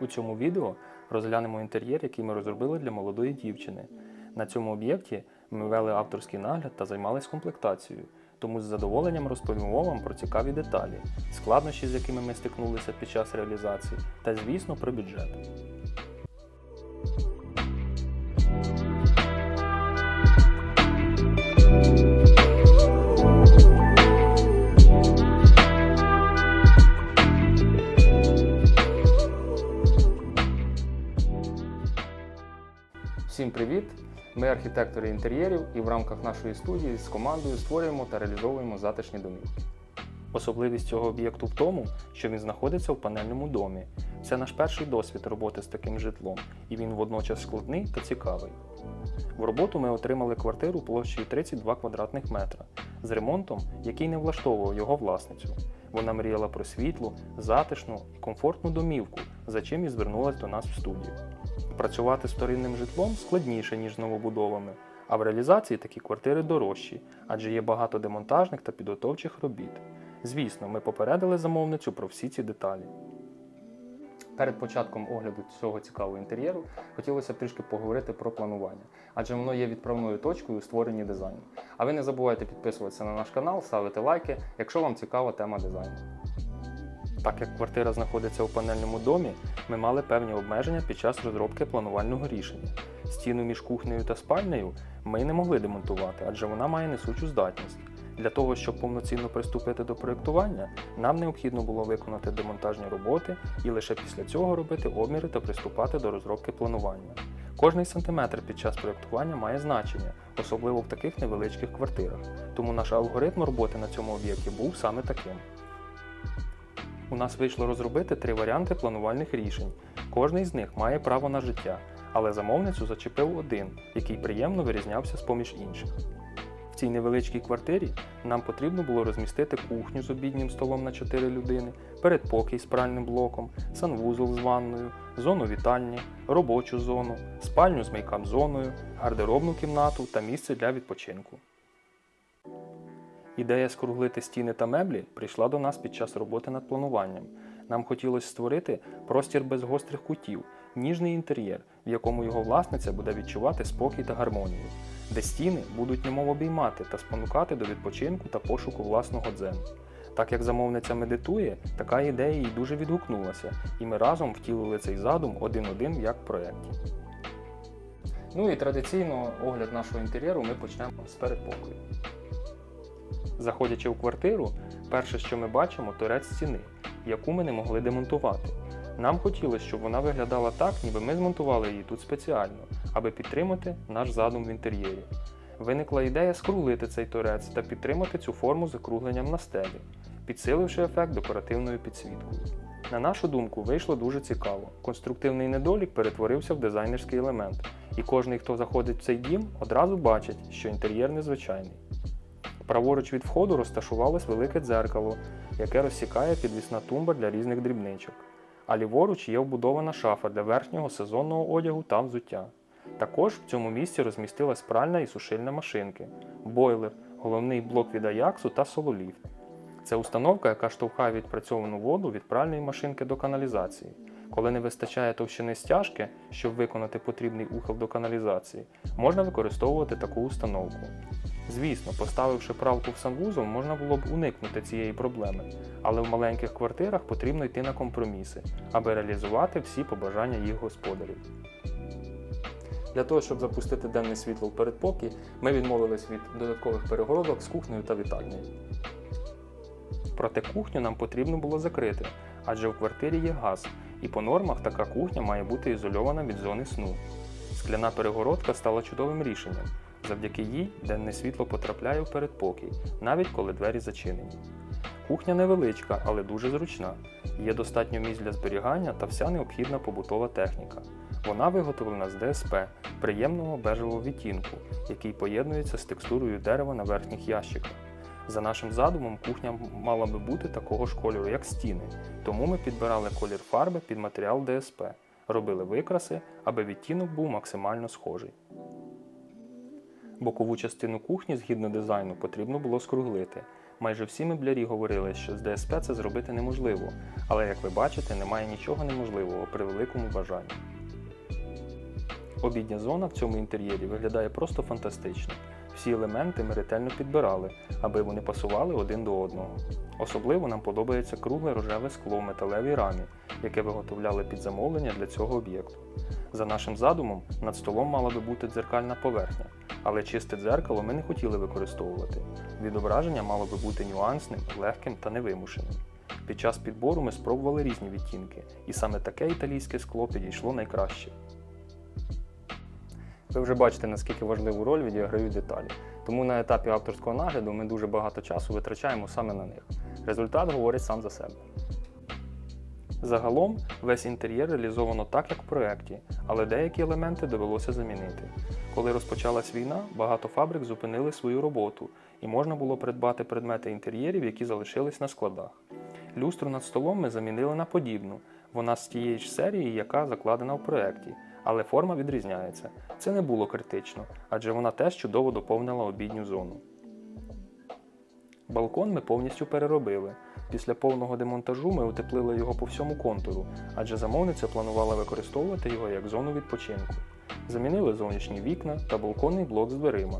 У цьому відео розглянемо інтер'єр, який ми розробили для молодої дівчини. На цьому об'єкті ми вели авторський нагляд та займалися комплектацією, тому з задоволенням розповімо вам про цікаві деталі, складнощі, з якими ми стикнулися під час реалізації, та, звісно, про бюджет. Ми архітектори інтер'єрів і в рамках нашої студії з командою створюємо та реалізовуємо затишні домівки. Особливість цього об'єкту в тому, що він знаходиться в панельному домі. Це наш перший досвід роботи з таким житлом, і він водночас складний та цікавий. В роботу ми отримали квартиру площею 32 квадратних метра з ремонтом, який не влаштовував його власницю. Вона мріяла про світлу, затишну і комфортну домівку, за чим і звернулася до нас в студію. Працювати з вторинним житлом складніше, ніж з новобудовами, а в реалізації такі квартири дорожчі, адже є багато демонтажних та підготовчих робіт. Звісно, ми попередили замовницю про всі ці деталі. Перед початком огляду цього цікавого інтер'єру хотілося б трішки поговорити про планування, адже воно є відправною точкою у створенні дизайну. А ви не забувайте підписуватися на наш канал, ставити лайки, якщо вам цікава тема дизайну. Так як квартира знаходиться у панельному домі, ми мали певні обмеження під час розробки планувального рішення. Стіну між кухнею та спальнею ми не могли демонтувати, адже вона має несучу здатність. Для того, щоб повноцінно приступити до проєктування, нам необхідно було виконати демонтажні роботи і лише після цього робити обміри та приступати до розробки планування. Кожний сантиметр під час проєктування має значення, особливо в таких невеличких квартирах, тому наш алгоритм роботи на цьому об'єкті був саме таким. У нас вийшло розробити три варіанти планувальних рішень. Кожний з них має право на життя, але замовницю зачепив один, який приємно вирізнявся з поміж інших. В цій невеличкій квартирі нам потрібно було розмістити кухню з обіднім столом на 4 людини, передпокій з пральним блоком, санвузол з ванною, зону вітальні, робочу зону, спальню з мейкап-зоною, гардеробну кімнату та місце для відпочинку. Ідея скруглити стіни та меблі прийшла до нас під час роботи над плануванням. Нам хотілося створити простір без гострих кутів, ніжний інтер'єр, в якому його власниця буде відчувати спокій та гармонію, де стіни будуть немов обіймати та спонукати до відпочинку та пошуку власного дзену. Так як замовниця медитує, така ідея їй дуже відгукнулася, і ми разом втілили цей задум один-один як в проєкті. Ну і традиційно огляд нашого інтер'єру ми почнемо з передпокою. Заходячи в квартиру, перше, що ми бачимо, торець стіни, яку ми не могли демонтувати. Нам хотілося, щоб вона виглядала так, ніби ми змонтували її тут спеціально, аби підтримати наш задум в інтер'єрі. Виникла ідея скруглити цей торець та підтримати цю форму закругленням на стелі, підсиливши ефект декоративною підсвіткою. На нашу думку, вийшло дуже цікаво. Конструктивний недолік перетворився в дизайнерський елемент, і кожний, хто заходить в цей дім, одразу бачить, що інтер'єр незвичайний. Праворуч від входу розташувалось велике дзеркало, яке розсікає підвісна тумба для різних дрібничок. А ліворуч є вбудована шафа для верхнього сезонного одягу та взуття. Також в цьому місці розмістилась пральна і сушильна машинки, бойлер, головний блок від Аяксу та сололіфт. Це установка, яка штовхає відпрацьовану воду від пральної машинки до каналізації. Коли не вистачає товщини стяжки, щоб виконати потрібний ухил до каналізації, можна використовувати таку установку. Звісно, поставивши пралку в санвузол, можна було б уникнути цієї проблеми, але в маленьких квартирах потрібно йти на компроміси, аби реалізувати всі побажання їх господарів. Для того, щоб запустити денне світло в передпокій, ми відмовились від додаткових перегородок з кухнею та вітальнею. Проте кухню нам потрібно було закрити, адже в квартирі є газ, і по нормах така кухня має бути ізольована від зони сну. Скляна перегородка стала чудовим рішенням. Завдяки їй денне світло потрапляє в передпокій, навіть коли двері зачинені. Кухня невеличка, але дуже зручна. Є достатньо місць для зберігання та вся необхідна побутова техніка. Вона виготовлена з ДСП приємного бежевого відтінку, який поєднується з текстурою дерева на верхніх ящиках. За нашим задумом, кухня мала би бути такого ж кольору, як стіни, тому ми підбирали колір фарби під матеріал ДСП, робили викраси, аби відтінок був максимально схожий. Бокову частину кухні згідно дизайну потрібно було скруглити. Майже всі меблярі говорили, що з ДСП це зробити неможливо, але як ви бачите, немає нічого неможливого при великому бажанні. Обідня зона в цьому інтер'єрі виглядає просто фантастично. Всі елементи ми ретельно підбирали, аби вони пасували один до одного. Особливо нам подобається кругле рожеве скло в металевій рамі, яке виготовляли під замовлення для цього об'єкту. За нашим задумом, над столом мала би бути дзеркальна поверхня, але чисте дзеркало ми не хотіли використовувати. Відображення мало би бути нюансним, легким та невимушеним. Під час підбору ми спробували різні відтінки, і саме таке італійське скло підійшло найкраще. Ви вже бачите, наскільки важливу роль відіграють деталі. Тому на етапі авторського нагляду ми дуже багато часу витрачаємо саме на них. Результат говорить сам за себе. Загалом весь інтер'єр реалізовано так, як в проєкті, але деякі елементи довелося замінити. Коли розпочалась війна, багато фабрик зупинили свою роботу, і можна було придбати предмети інтер'єрів, які залишились на складах. Люстру над столом ми замінили на подібну. Вона з тієї ж серії, яка закладена в проєкті, але форма відрізняється. Це не було критично, адже вона теж чудово доповнила обідню зону. Балкон ми повністю переробили. Після повного демонтажу ми утеплили його по всьому контуру, адже замовниця планувала використовувати його як зону відпочинку. Замінили зовнішні вікна та балконний блок з дверима.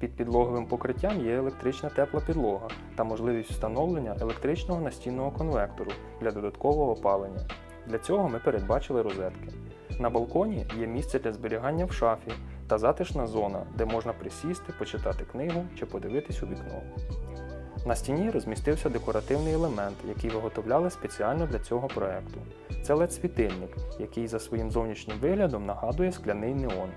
Під підлоговим покриттям є електрична тепла підлога та можливість встановлення електричного настінного конвектору для додаткового опалення. Для цього ми передбачили розетки. На балконі є місце для зберігання в шафі та затишна зона, де можна присісти, почитати книгу чи подивитись у вікно. На стіні розмістився декоративний елемент, який виготовляли спеціально для цього проекту. Це LED-світильник, який за своїм зовнішнім виглядом нагадує скляний неон.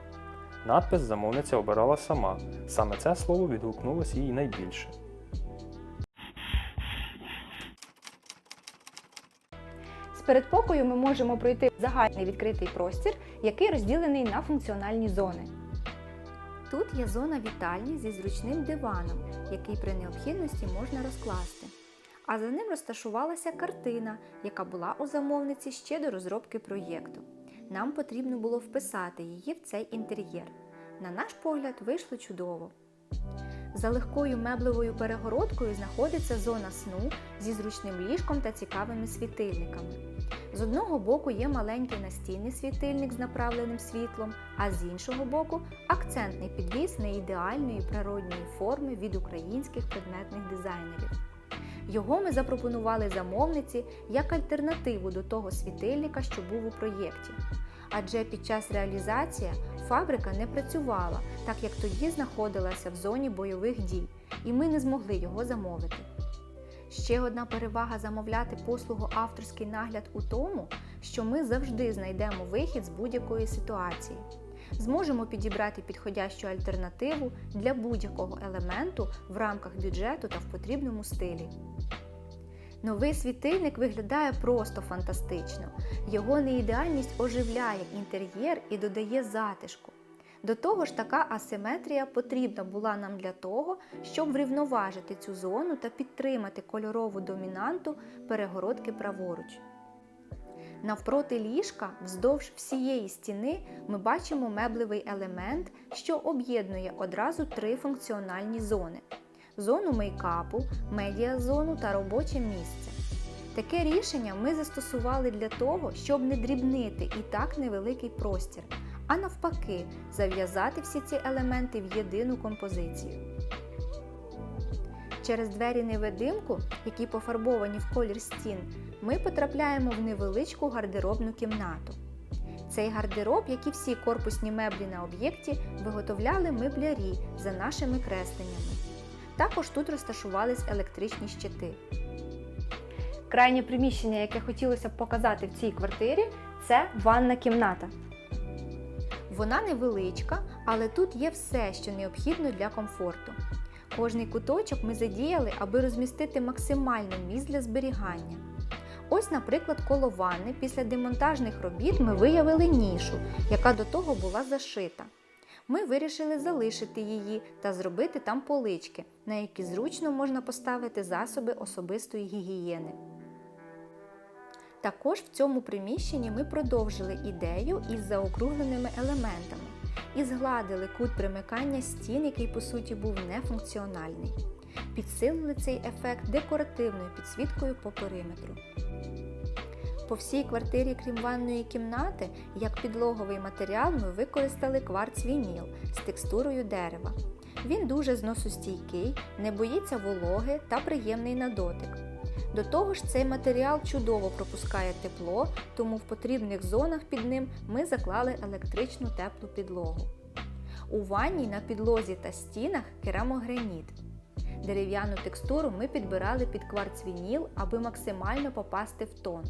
Надпис замовниця обирала сама, саме це слово відгукнулося їй найбільше. Передпокою ми можемо пройти загальний відкритий простір, який розділений на функціональні зони. Тут є зона вітальні зі зручним диваном, який при необхідності можна розкласти. А за ним розташувалася картина, яка була у замовниці ще до розробки проєкту. Нам потрібно було вписати її в цей інтер'єр. На наш погляд, вийшло чудово. За легкою меблевою перегородкою знаходиться зона сну зі зручним ліжком та цікавими світильниками. З одного боку є маленький настільний світильник з направленим світлом, а з іншого боку акцентний підвіс неідеальної природньої форми від українських предметних дизайнерів. Його ми запропонували замовниці як альтернативу до того світильника, що був у проєкті. Адже під час реалізації фабрика не працювала, так як тоді знаходилася в зоні бойових дій, і ми не змогли його замовити. Ще одна перевага замовляти послугу авторський нагляд у тому, що ми завжди знайдемо вихід з будь-якої ситуації. Зможемо підібрати підходящу альтернативу для будь-якого елементу в рамках бюджету та в потрібному стилі. Новий світильник виглядає просто фантастично. Його неідеальність оживляє інтер'єр і додає затишку. До того ж, така асиметрія потрібна була нам для того, щоб врівноважити цю зону та підтримати кольорову домінанту перегородки праворуч. Навпроти ліжка, вздовж всієї стіни, ми бачимо меблевий елемент, що об'єднує одразу три функціональні зони: зону мейкапу, медіазону та робоче місце. Таке рішення ми застосували для того, щоб не дрібнити і так невеликий простір, а навпаки, зав'язати всі ці елементи в єдину композицію. Через двері невидимку, які пофарбовані в колір стін, ми потрапляємо в невеличку гардеробну кімнату. Цей гардероб, як і всі корпусні меблі на об'єкті, виготовляли меблярі за нашими кресленнями. Також тут розташувались електричні щити. Крайнє приміщення, яке хотілося б показати в цій квартирі, це ванна кімната. Вона невеличка, але тут є все, що необхідно для комфорту. Кожний куточок ми задіяли, аби розмістити максимально місць для зберігання. Ось, наприклад, коло ванни після демонтажних робіт ми виявили нішу, яка до того була зашита. Ми вирішили залишити її та зробити там полички, на які зручно можна поставити засоби особистої гігієни. Також в цьому приміщенні ми продовжили ідею із заокругленими елементами і згладили кут примикання стін, який по суті був нефункціональний. Підсилили цей ефект декоративною підсвіткою по периметру. По всій квартирі, крім ванної кімнати, як підлоговий матеріал ми використали кварц вініл з текстурою дерева. Він дуже зносостійкий, не боїться вологи та приємний на дотик. До того ж, цей матеріал чудово пропускає тепло, тому в потрібних зонах під ним ми заклали електричну теплу підлогу. У ванній на підлозі та стінах керамограніт. Дерев'яну текстуру ми підбирали під кварц-вініл, аби максимально попасти в тон.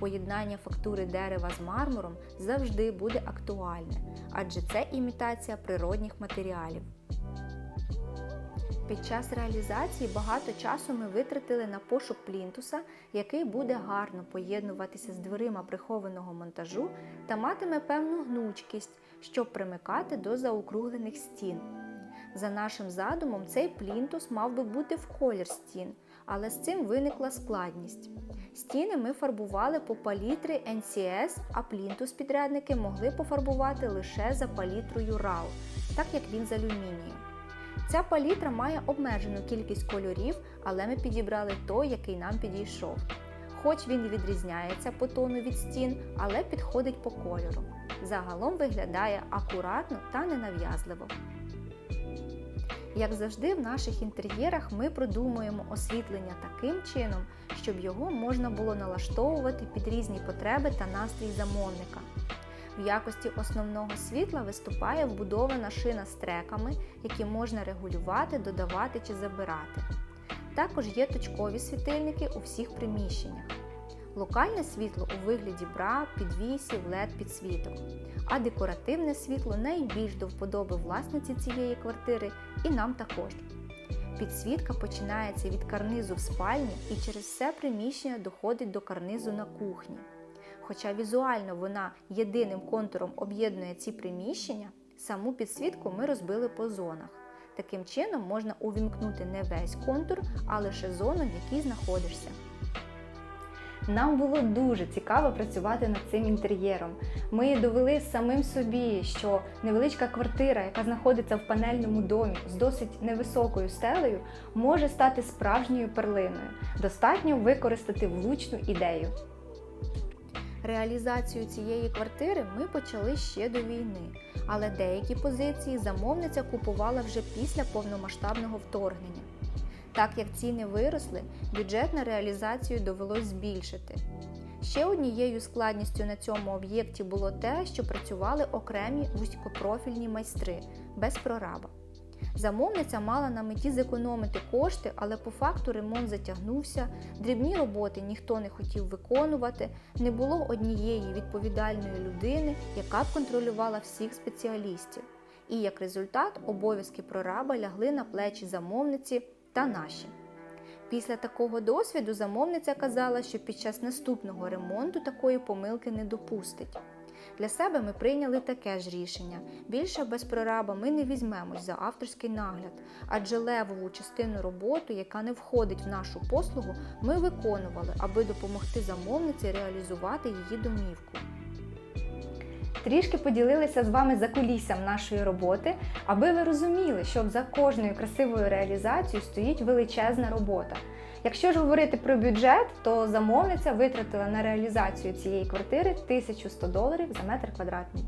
Поєднання фактури дерева з мармуром завжди буде актуальне, адже це імітація природних матеріалів. Під час реалізації багато часу ми витратили на пошук плінтуса, який буде гарно поєднуватися з дверима прихованого монтажу та матиме певну гнучкість, щоб примикати до заокруглених стін. За нашим задумом, цей плінтус мав би бути в колір стін, але з цим виникла складність. Стіни ми фарбували по палітрі NCS, а плінтус підрядники могли пофарбувати лише за палітрою RAW, так як він з алюмінію. Ця палітра має обмежену кількість кольорів, але ми підібрали той, який нам підійшов. Хоч він і відрізняється по тону від стін, але підходить по кольору. Загалом виглядає акуратно та ненав'язливо. Як завжди, в наших інтер'єрах ми продумуємо освітлення таким чином, щоб його можна було налаштовувати під різні потреби та настрій замовника. В якості основного світла виступає вбудована шина з треками, які можна регулювати, додавати чи забирати. Також є точкові світильники у всіх приміщеннях. Локальне світло у вигляді бра, підвісів, led підсвіток, а декоративне світло найбільш до вподоби власниці цієї квартири і нам також. Підсвітка починається від карнизу в спальні і через все приміщення доходить до карнизу на кухні. Хоча візуально вона єдиним контуром об'єднує ці приміщення, саму підсвітку ми розбили по зонах. Таким чином можна увімкнути не весь контур, а лише зону, в якій знаходишся. Нам було дуже цікаво працювати над цим інтер'єром. Ми довели самим собі, що невеличка квартира, яка знаходиться в панельному домі з досить невисокою стелею, може стати справжньою перлиною. Достатньо використати влучну ідею. Реалізацію цієї квартири ми почали ще до війни, але деякі позиції замовниця купувала вже після повномасштабного вторгнення. Так як ціни виросли, бюджет на реалізацію довелось збільшити. Ще однією складністю на цьому об'єкті було те, що працювали окремі вузькопрофільні майстри без прораба. Замовниця мала на меті зекономити кошти, але по факту ремонт затягнувся, дрібні роботи ніхто не хотів виконувати, не було однієї відповідальної людини, яка б контролювала всіх спеціалістів. І як результат обов'язки прораба лягли на плечі замовниці та наші. Після такого досвіду замовниця казала, що під час наступного ремонту такої помилки не допустить. Для себе ми прийняли таке ж рішення. Більше без прораба ми не візьмемось за авторський нагляд, адже левову частину роботи, яка не входить в нашу послугу, ми виконували, аби допомогти замовниці реалізувати її домівку. Трішки поділилися з вами за куліссям нашої роботи, аби ви розуміли, що за кожною красивою реалізацією стоїть величезна робота. Якщо ж говорити про бюджет, то замовниця витратила на реалізацію цієї квартири 1100 доларів за метр квадратний.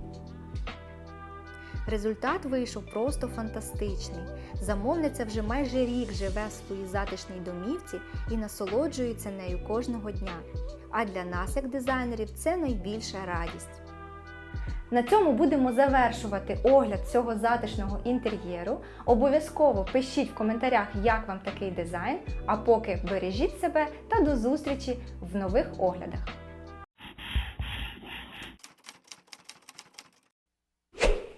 Результат вийшов просто фантастичний. Замовниця вже майже рік живе в своїй затишній домівці і насолоджується нею кожного дня. А для нас, як дизайнерів, це найбільша радість. На цьому будемо завершувати огляд цього затишного інтер'єру. Обов'язково пишіть в коментарях, як вам такий дизайн. А поки бережіть себе та до зустрічі в нових оглядах.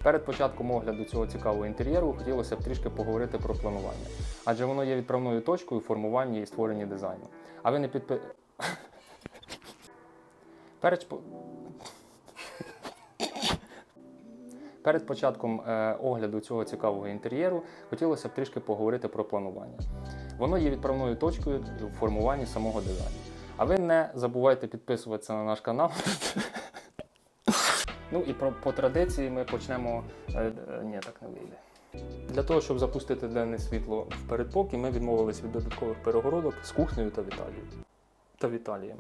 Перед початком огляду цього цікавого інтер'єру хотілося б трішки поговорити про планування, адже воно є відправною точкою в формуванні і створенні дизайну. А ви не підпи... Перед... Перед початком е, огляду цього цікавого інтер'єру хотілося б трішки поговорити про планування. Воно є відправною точкою в формуванні самого дизайну. А ви не забувайте підписуватися на наш канал. Ну і про, по традиції ми почнемо. е, е, ні, так не вийде. Для того, щоб запустити денне світло в передпокій, ми відмовились від додаткових перегородок з кухнею та Віталією. Та Віталієм.